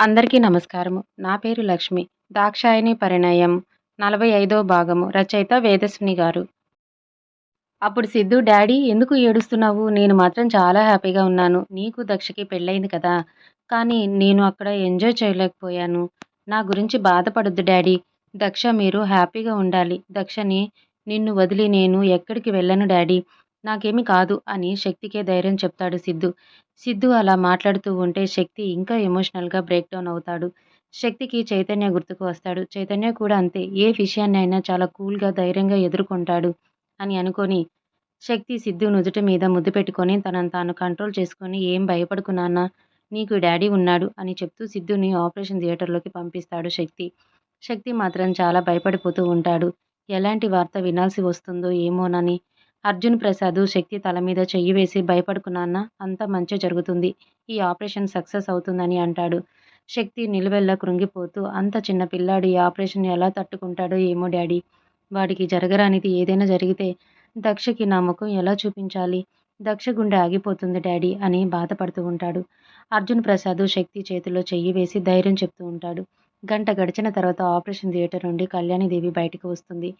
అందరికీ నమస్కారము. నా పేరు లక్ష్మి. దాక్షాయణి పరిణయం. నలభై ఐదో భాగము. రచయిత వేదస్విని గారు. అప్పుడు సిద్ధు డాడీ ఎందుకు ఏడుస్తున్నావు? నేను మాత్రం చాలా హ్యాపీగా ఉన్నాను. నీకు దక్షకి పెళ్ళయింది కదా. కానీ నేను అక్కడ ఎంజాయ్ చేయలేకపోయాను. నా గురించి బాధపడొద్దు డాడీ. దక్ష మీరు హ్యాపీగా ఉండాలి. దక్షని నిన్ను వదిలి నేను ఎక్కడికి వెళ్ళను డాడీ. నాకేమీ కాదు అని శక్తికే ధైర్యం చెప్తాడు సిద్ధు. సిద్ధు అలా మాట్లాడుతూ ఉంటే శక్తి ఇంకా ఎమోషనల్గా బ్రేక్ డౌన్ అవుతాడు. శక్తికి చైతన్య గుర్తుకు వస్తాడు. చైతన్య కూడా అంతే ఏ విషయాన్ని అయినా చాలా కూల్గా ధైర్యంగా ఎదుర్కొంటాడు అని అనుకొని శక్తి సిద్ధు నుదుట మీద ముద్దు పెట్టుకొని తనను తాను కంట్రోల్ చేసుకొని ఏం భయపడుకున్నానా నీకు డాడీ ఉన్నాడు అని చెప్తూ సిద్ధుని ఆపరేషన్ థియేటర్లోకి పంపిస్తాడు శక్తి. శక్తి మాత్రం చాలా భయపడిపోతూ ఉంటాడు. ఎలాంటి వార్త వినాల్సి వస్తుందో ఏమోనని అర్జున్ ప్రసాద్ శక్తి తల మీద చెయ్యి వేసి భయపడుకున్నాన్న అంత మంచి జరుగుతుంది. ఈ ఆపరేషన్ సక్సెస్ అవుతుందని అంటాడు. శక్తి నిలువెల్లా కృంగిపోతూ అంత చిన్న పిల్లాడు ఈ ఆపరేషన్ ఎలా తట్టుకుంటాడో ఏమో డాడీ. వాడికి జరగరానిది ఏదైనా జరిగితే దక్షకి నా ముఖం ఎలా చూపించాలి? దక్ష గుండె ఆగిపోతుంది డాడీ అని బాధపడుతూ ఉంటాడు. అర్జున్ ప్రసాద్ శక్తి చేతిలో చెయ్యి వేసి ధైర్యం చెప్తూ ఉంటాడు. గంట గడిచిన తర్వాత ఆపరేషన్ థియేటర్ నుండి కళ్యాణిదేవి బయటకు వస్తుంది.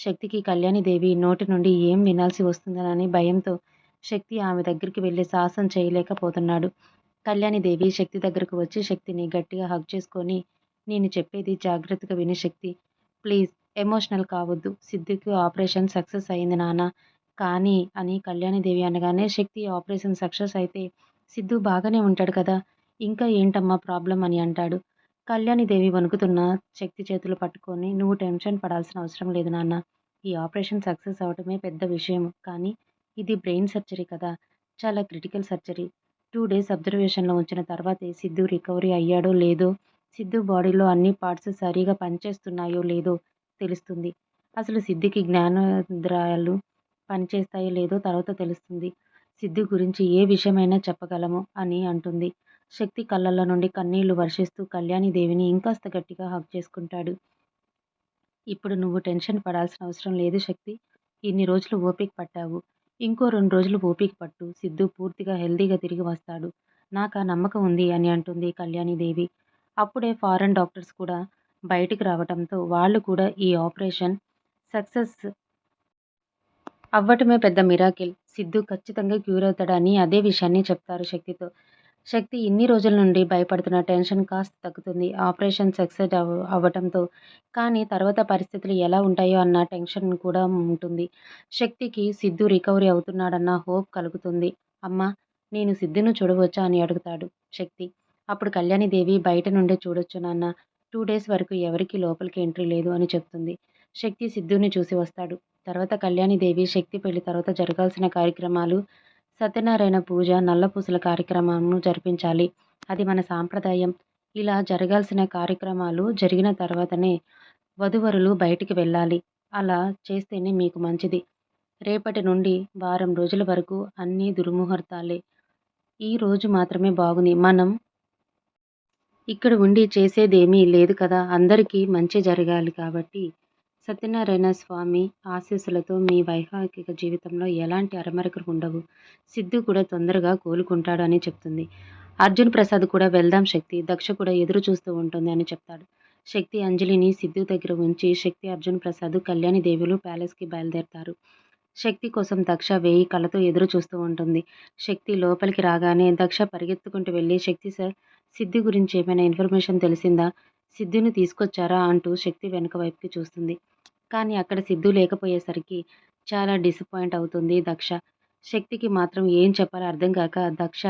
శక్తికి కళ్యాణిదేవి నోటి నుండి ఏం వినాల్సి వస్తుందనని భయంతో శక్తి ఆమె దగ్గరికి వెళ్ళి సాహసం చేయలేకపోతున్నాడు. కళ్యాణిదేవి శక్తి దగ్గరకు వచ్చి శక్తిని గట్టిగా హగ్ చేసుకొని నేను చెప్పేది జాగ్రత్తగా విని శక్తి. ప్లీజ్ ఎమోషనల్ కావద్దు. సిద్ధికి ఆపరేషన్ సక్సెస్ అయింది నాన్న. కానీ అని కళ్యాణిదేవి అనగానే శక్తి ఆపరేషన్ సక్సెస్ అయితే సిద్ధు బాగానే ఉంటాడు కదా. ఇంకా ఏంటమ్మా ప్రాబ్లం? అని అంటాడు. కళ్యాణిదేవి వణుకుతున్న శక్తి చేతులు పట్టుకొని నువ్వు టెన్షన్ పడాల్సిన అవసరం లేదు నాన్న. ఈ ఆపరేషన్ సక్సెస్ అవడమే పెద్ద విషయం. కానీ ఇది బ్రెయిన్ సర్జరీ కదా. చాలా క్రిటికల్ సర్జరీ. టూ డేస్ అబ్జర్వేషన్లో ఉంచిన తర్వాతే సిద్ధు రికవరీ అయ్యాడో లేదో సిద్ధు బాడీలో అన్ని పార్ట్స్ సరిగా పనిచేస్తున్నాయో లేదో తెలుస్తుంది. అసలు సిద్ధికి జ్ఞానోద్రాయాలు పనిచేస్తాయో లేదో తర్వాత తెలుస్తుంది. సిద్ధు గురించి ఏ విషయమైనా చెప్పగలము అని అంటుంది. శక్తి కళ్ళల్లో నుండి కన్నీళ్ళు వర్షిస్తూ కళ్యాణిదేవిని ఇంకాస్త గట్టిగా హక్ చేసుకుంటాడు. ఇప్పుడు నువ్వు టెన్షన్ పడాల్సిన అవసరం లేదు శక్తి. ఇన్ని రోజులు ఓపిక పట్టావు. ఇంకో రెండు రోజులు ఓపిక పట్టు. సిద్ధు పూర్తిగా హెల్దీగా తిరిగి వస్తాడు. నాకు ఆ నమ్మకం ఉంది అని అంటుంది కళ్యాణిదేవి అప్పుడే ఫారెన్ డాక్టర్స్ కూడా బయటికి రావడంతో వాళ్ళు కూడా ఈ ఆపరేషన్ సక్సెస్ అవ్వటమే పెద్ద మిరాకిల్ సిద్ధు ఖచ్చితంగా క్యూర్ అవుతాడని అదే విషయాన్ని చెప్తారు శక్తితో. శక్తి ఇన్ని రోజుల నుండి భయపడుతున్న టెన్షన్ కాస్త తగ్గుతుంది. ఆపరేషన్ సక్సెస్ అవ అవ్వటంతో. కానీ తర్వాత పరిస్థితులు ఎలా ఉంటాయో అన్న టెన్షన్ కూడా ఉంటుంది. శక్తికి సిద్ధు రికవరీ అవుతున్నాడన్న హోప్ కలుగుతుంది. అమ్మ నేను సిద్ధును చూడవచ్చా అని అడుగుతాడు శక్తి. అప్పుడు కళ్యాణిదేవి బయట నుండే చూడొచ్చు నాన్న. టూ డేస్ వరకు ఎవరికి లోపలికి ఎంట్రీ లేదు అని చెప్తుంది. శక్తి సిద్ధుని చూసి వస్తాడు. తర్వాత కళ్యాణిదేవి శక్తి పెళ్ళి తర్వాత జరగాల్సిన కార్యక్రమాలు సత్యనారాయణ పూజ నల్లపూసల కార్యక్రమాలను జరిపించాలి. అది మన సాంప్రదాయం. ఇలా జరగాల్సిన కార్యక్రమాలు జరిగిన తర్వాతనే వధువరులు బయటికి వెళ్ళాలి. అలా చేస్తేనే మీకు మంచిది. రేపటి నుండి వారం రోజుల వరకు అన్ని దుర్ముహూర్తాలే. ఈ రోజు మాత్రమే బాగుంది. మనం ఇక్కడ ఉండి చేసేదేమీ లేదు కదా. అందరికీ మంచి జరగాలి కాబట్టి సత్యనారాయణ స్వామి ఆశీస్సులతో మీ వైవాహిక జీవితంలో ఎలాంటి అరమరికలు ఉండవు. సిద్ధు కూడా తొందరగా కోలుకుంటాడు అని చెప్తుంది. అర్జున్ ప్రసాద్ కూడా వెళ్దాం శక్తి దక్ష కూడా ఎదురు చూస్తూ ఉంటుంది అని చెప్తాడు. శక్తి అంజలిని సిద్ధు దగ్గర ఉంచి శక్తి అర్జున్ ప్రసాద్ కళ్యాణి దేవులు ప్యాలెస్కి బయలుదేరతారు. శక్తి కోసం దక్ష వేయి కళ్ళతో ఎదురు చూస్తూ ఉంటుంది. శక్తి లోపలికి రాగానే దక్ష పరిగెత్తుకుంటూ వెళ్ళి శక్తి సార్ సిద్ధు గురించి ఏమైనా ఇన్ఫర్మేషన్ తెలిసిందా? సిద్ధుని తీసుకొచ్చారా అంటూ శక్తి వెనుక వైపుకి చూస్తుంది. కానీ అక్కడ సిద్ధు లేకపోయేసరికి చాలా డిసప్పాయింట్ అవుతుంది దక్ష. శక్తికి మాత్రం ఏం చెప్పాలో అర్థం కాక దక్ష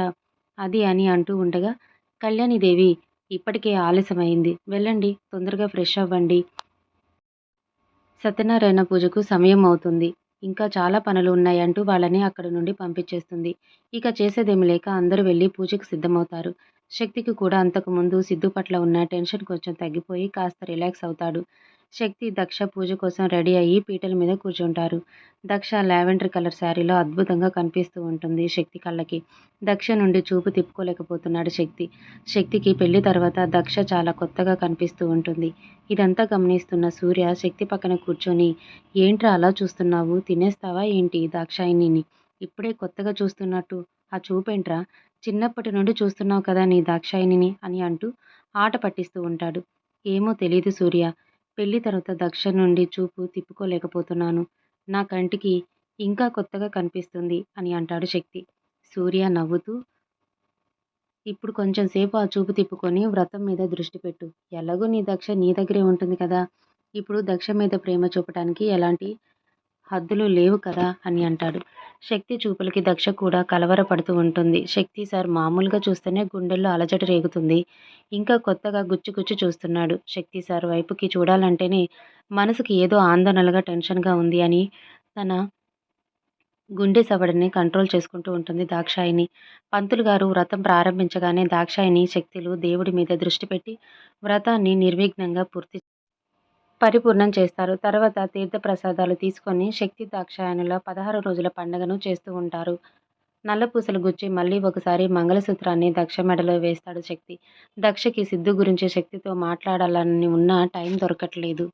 అది అని అంటూ ఉండగా కళ్యాణిదేవి ఇప్పటికే ఆలస్యమైంది. వెళ్ళండి తొందరగా ఫ్రెష్ అవ్వండి. సత్యనారాయణ పూజకు సమయం అవుతుంది. ఇంకా చాలా పనులు ఉన్నాయంటూ వాళ్ళని అక్కడ నుండి పంపించేస్తుంది. ఇక చేసేదేమి లేక అందరూ వెళ్ళి పూజకు సిద్ధమవుతారు. శక్తికి కూడా అంతకుముందు సిద్ధు పట్ల ఉన్న టెన్షన్ కొంచెం తగ్గిపోయి కాస్త రిలాక్స్ అవుతాడు. శక్తి దక్ష పూజ కోసం రెడీ అయ్యి పీటల మీద కూర్చుంటారు. దక్ష లావెండర్ కలర్ శారీలో అద్భుతంగా కనిపిస్తూ ఉంటుంది శక్తి కళ్ళకి. దక్ష నుండి చూపు తిప్పుకోలేకపోతున్నాడు శక్తి. శక్తికి పెళ్ళి తర్వాత దక్ష చాలా కొత్తగా కనిపిస్తూ ఉంటుంది. ఇదంతా గమనిస్తున్న సూర్య శక్తి పక్కన కూర్చొని ఏంట్రా అలా చూస్తున్నావు? తినేస్తావా ఏంటి దాక్షాయిని ఇప్పుడే కొత్తగా చూస్తున్నట్టు. ఆ చూపేంట్రా? చిన్నప్పటి నుండి చూస్తున్నావు కదా నీ దాక్షాయిని అని అంటూ ఆట పట్టిస్తూ ఉంటాడు. ఏమో తెలియదు సూర్య. పెళ్ళి తర్వాత దక్ష నుండి చూపు తిప్పుకోలేకపోతున్నాను. నా కంటికి ఇంకా కొత్తగా కనిపిస్తుంది అని అంటాడు శక్తి. సూర్య నవ్వుతూ ఇప్పుడు కొంచెం సేపు ఆ చూపు తిప్పుకొని వ్రతం మీద దృష్టి పెట్టు. ఎలాగో నీ దక్ష నీ దగ్గరే ఉంటుంది కదా. ఇప్పుడు దక్ష మీద ప్రేమ చూపటానికి ఎలాంటి హద్దులు లేవు కదా అని అంటాడు. శక్తి చూపులకి దక్ష కూడా కలవరపడుతూ ఉంటుంది. శక్తి సార్ మామూలుగా చూస్తేనే గుండెల్లో అలజడి రేగుతుంది. ఇంకా కొత్తగా గుచ్చి గుచ్చి చూస్తున్నాడు. శక్తి సార్ వైపుకి చూడాలంటేనే మనసుకి ఏదో ఆందోళనగా టెన్షన్గా ఉంది అని తన గుండె సవడిని కంట్రోల్ చేసుకుంటూ ఉంటుంది దాక్షాయిని పంతులు గారు వ్రతం ప్రారంభించగానే దాక్షాయిని శక్తులు దేవుడి మీద దృష్టి పెట్టి వ్రతాన్ని నిర్విఘ్నంగా పూర్తి పరిపూర్ణం చేస్తారు. తర్వాత తీర్థప్రసాదాలు తీసుకొని శక్తి దాక్షాయణలో పదహారు రోజుల పండుగను చేస్తూ ఉంటారు. నల్లపూసలు గుచ్చి మళ్ళీ ఒకసారి మంగళసూత్రాన్ని దక్ష మెడలో వేస్తాడు శక్తి. దక్షకి సిద్ధు గురించి శక్తితో మాట్లాడాలని ఉన్న టైం దొరకట్లేదు.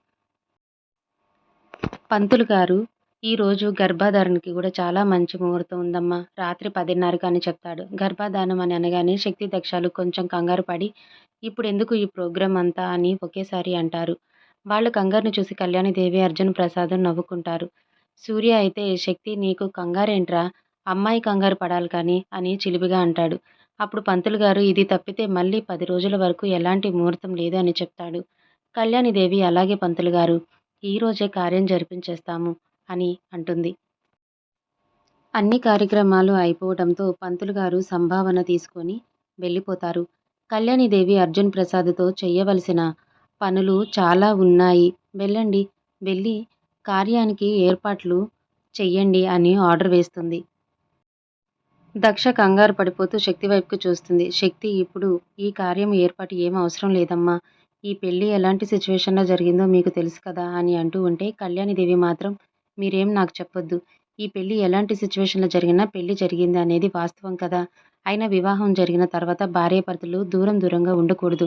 పంతులు గారు ఈరోజు గర్భాధారణకి కూడా చాలా మంచి ముహూర్తం ఉందమ్మా రాత్రి పదిన్నరకు అని చెప్తాడు. గర్భాధానం అని అనగానే శక్తి దక్షాలు కొంచెం కంగారు పడి ఇప్పుడు ఎందుకు ఈ ప్రోగ్రాం అంతా? అని ఒకేసారి అంటారు. వాళ్ళు కంగారుని చూసి కళ్యాణిదేవి అర్జున్ ప్రసాద్ నవ్వుకుంటారు. సూర్య అయితే శక్తి నీకు కంగారేంట్రా? అమ్మాయి కంగారు పడాలి కానీ అని చిలిపిగా అంటాడు. అప్పుడు పంతులు గారు ఇది తప్పితే మళ్ళీ పది రోజుల వరకు ఎలాంటి ముహూర్తం లేదు అని చెప్తాడు. కళ్యాణిదేవి అలాగే పంతులు గారు ఈరోజే కార్యం జరిపించేస్తాము అని అంటుంది. అన్ని కార్యక్రమాలు అయిపోవడంతో పంతులు గారు సంభావన తీసుకొని వెళ్ళిపోతారు. కళ్యాణిదేవి అర్జున్ ప్రసాద్తో చేయవలసిన పనులు చాలా ఉన్నాయి. వెళ్ళండి. వెళ్ళి కార్యానికి ఏర్పాట్లు చెయ్యండి అని ఆర్డర్ వేస్తుంది. దక్ష కంగారు పడిపోతూ శక్తి వైపుకు చూస్తుంది. శక్తి ఇప్పుడు ఈ కార్యం ఏర్పాటు ఏం అవసరం లేదమ్మా. ఈ పెళ్ళి ఎలాంటి సిచ్యువేషన్లో జరిగిందో మీకు తెలుసు కదా అని అంటూ ఉంటే కళ్యాణిదేవి మాత్రం మీరేం నాకు చెప్పొద్దు. ఈ పెళ్ళి ఎలాంటి సిచ్యువేషన్లో జరిగినా పెళ్ళి జరిగింది అనేది వాస్తవం కదా. అయినా వివాహం జరిగిన తర్వాత భార్యాభర్తలు దూరం దూరంగా ఉండకూడదు.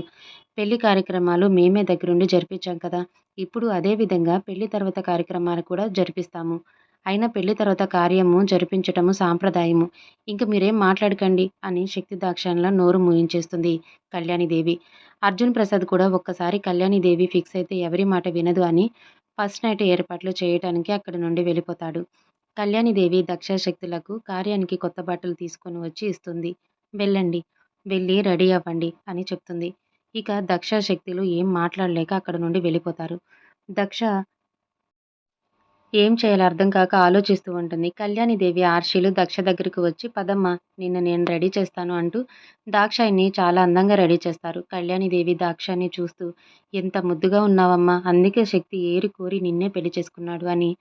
పెళ్ళి కార్యక్రమాలు మేమే దగ్గరుండి జరిపించాం కదా. ఇప్పుడు అదే విధంగా పెళ్ళి తర్వాత కార్యక్రమాలు కూడా జరిపిస్తాము. అయినా పెళ్ళి తర్వాత కార్యము జరిపించటము సాంప్రదాయము. ఇంక మీరేం మాట్లాడకండి అని శక్తి దాక్షాణలో నోరు మూయించేస్తుంది కళ్యాణిదేవి. అర్జున్ ప్రసాద్ కూడా ఒక్కసారి కళ్యాణిదేవి ఫిక్స్ అయితే ఎవరి మాట వినదు అని ఫస్ట్ నైట్ ఏర్పాట్లు చేయటానికి అక్కడి నుండి వెళ్ళిపోతాడు. కళ్యాణిదేవి దక్షశక్తులకు కార్యానికి కొత్త బట్టలు తీసుకొని వచ్చి ఇస్తుంది. వెళ్ళండి వెళ్ళి రెడీ అవ్వండి అని చెప్తుంది. ఇక దక్ష శక్తులు ఏం మాట్లాడలేక అక్కడ నుండి వెళ్ళిపోతారు. దక్ష ఏం చేయాలో అర్థం కాక ఆలోచిస్తూ ఉంటుంది. కళ్యాణిదేవి ఆర్షీలు దక్ష దగ్గరకు వచ్చి పదమ్మ నిన్న నేను రెడీ చేస్తాను అంటూ దాక్షాయిని చాలా అందంగా రెడీ చేస్తారు. కళ్యాణిదేవి దాక్షాన్ని చూస్తూ ఎంత ముద్దుగా ఉన్నావమ్మా అందుకే శక్తి ఏరి కోరి నిన్నే పెళ్ళి చేసుకున్నాడు అని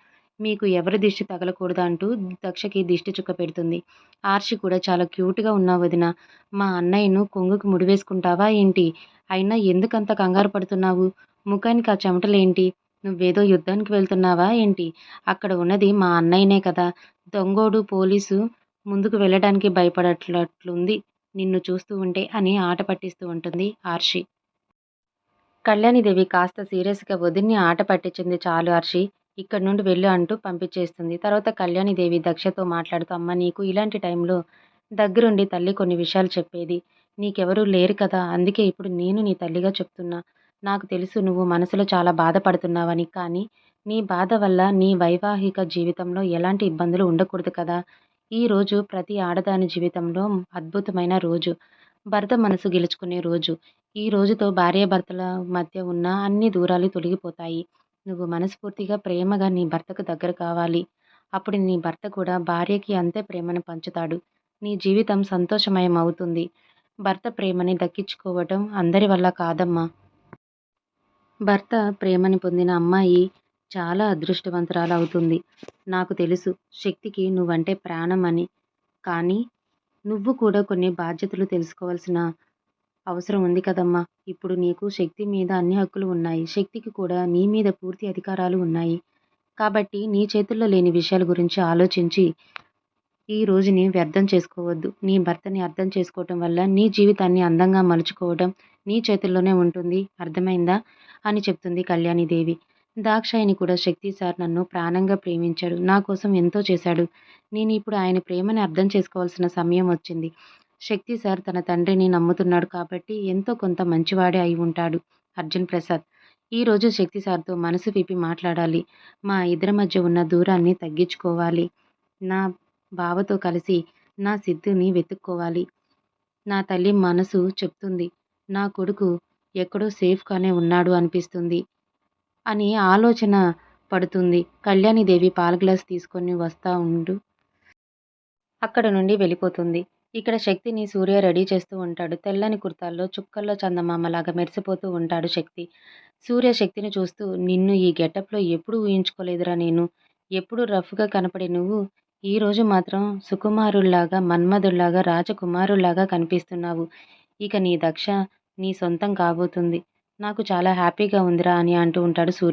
మీకు ఎవరి దిష్టి తగలకూడదు అంటూ దక్షకి దిష్టి చుక్క పెడుతుంది. ఆర్షి కూడా చాలా క్యూట్గా ఉన్నా వదిన మా అన్నయ్యను కొంగుకు ముడివేసుకుంటావా ఏంటి? అయినా ఎందుకంత కంగారు పడుతున్నావు? ముఖానికి ఆ చెమటలేంటి? నువ్వేదో యుద్ధానికి వెళ్తున్నావా ఏంటి? అక్కడ ఉన్నది మా అన్నయ్యనే కదా. దొంగోడు పోలీసు ముందుకు వెళ్ళడానికి భయపడట్లట్లుంది. నిన్ను చూస్తూ ఉంటే అని ఆట పట్టిస్తూ ఉంటుంది ఆర్షి. కళ్యాణిదేవి కాస్త సీరియస్గా వదిన్ని ఆట పట్టించింది చాలు ఆర్షి. ఇక్కడ నుండి వెళ్ళు అంటూ పంపించేస్తుంది. తర్వాత కళ్యాణిదేవి దక్షతో మాట్లాడుతూ అమ్మ నీకు ఇలాంటి టైంలో దగ్గరుండి తల్లి కొన్ని విషయాలు చెప్పేది. నీకెవరూ లేరు కదా అందుకే ఇప్పుడు నేను నీ తల్లిగా చెప్తున్నా. నాకు తెలుసు నువ్వు మనసులో చాలా బాధపడుతున్నావని కానీ నీ బాధ వల్ల నీ వైవాహిక జీవితంలో ఎలాంటి ఇబ్బందులు ఉండకూడదు కదా. ఈ రోజు ప్రతి ఆడదాని జీవితంలో అద్భుతమైన రోజు. భర్త మనసు గెలుచుకునే రోజు. ఈ రోజుతో భార్యాభర్తల మధ్య ఉన్న అన్ని దూరాలు తొలగిపోతాయి. నువ్వు మనస్ఫూర్తిగా ప్రేమగా నీ భర్తకు దగ్గర కావాలి. అప్పుడు నీ భర్త కూడా భార్యకి అంతే ప్రేమను పంచుతాడు. నీ జీవితం సంతోషమయం అవుతుంది భర్త ప్రేమని దక్కించుకోవటం అందరి వల్ల కాదమ్మా. భర్త ప్రేమని పొందిన అమ్మాయి చాలా అదృష్టవంతురాలు అవుతుంది నాకు తెలుసు శక్తికి నువ్వంటే ప్రాణం అని కానీ నువ్వు కూడా కొన్ని బాధ్యతలు తెలుసుకోవాల్సిన అవసరం ఉంది కదమ్మా. ఇప్పుడు నీకు శక్తి మీద అన్ని హక్కులు ఉన్నాయి. శక్తికి కూడా నీ మీద పూర్తి అధికారాలు ఉన్నాయి. కాబట్టి నీ చేతుల్లో లేని విషయాల గురించి ఆలోచించి ఈ రోజుని వ్యర్థం చేసుకోవద్దు. నీ భర్తని అర్థం చేసుకోవటం వల్ల నీ జీవితాన్ని అందంగా మలుచుకోవడం నీ చేతుల్లోనే ఉంటుంది. అర్థమైందా? అని చెప్తుంది కళ్యాణిదేవి. దాక్షాయిని కూడా శక్తి సార్ నన్ను ప్రాణంగా ప్రేమించాడు. నా కోసం ఎంతో చేశాడు. నేను ఇప్పుడు ఆయన ప్రేమని అర్థం చేసుకోవాల్సిన సమయం వచ్చింది. శక్తి సార్ తన తండ్రిని నమ్ముతున్నాడు కాబట్టి ఎంతో కొంత మంచివాడే అయి ఉంటాడు అర్జున్ ప్రసాద్. ఈరోజు శక్తి సార్తో మనసు విప్పి మాట్లాడాలి. మా ఇద్దరి మధ్య ఉన్న దూరాన్ని తగ్గించుకోవాలి. నా బావతో కలిసి నా సిద్ధుని వెతుక్కోవాలి. నా తల్లి మనసు చెప్తుంది నా కొడుకు ఎక్కడో సేఫ్గానే ఉన్నాడు అనిపిస్తుంది అని ఆలోచన పడుతుంది. కళ్యాణిదేవి పాల గ్లాస్ తీసుకొని వస్తా ఉండు. అక్కడ నుండి వెళ్ళిపోతుంది. ఇక్కడ శక్తిని సూర్య రెడీ చేస్తూ ఉంటాడు. తెల్లని కుర్తాల్లో చుక్కల్లో చందమామలాగా మెరిసిపోతూ ఉంటాడు శక్తి. సూర్య శక్తిని చూస్తూ నిన్ను ఈ గెటప్లో ఎప్పుడు ఊహించుకోలేదురా నేను. ఎప్పుడు రఫ్గా కనపడే నువ్వు. ఈరోజు మాత్రం సుకుమారుల్లాగా మన్మధుల్లాగా రాజకుమారుల్లాగా కనిపిస్తున్నావు. ఇక నీ దక్ష నీ సొంతం కాబోతుంది. నాకు చాలా హ్యాపీగా ఉందిరా అని అంటూ ఉంటాడు సూర్య.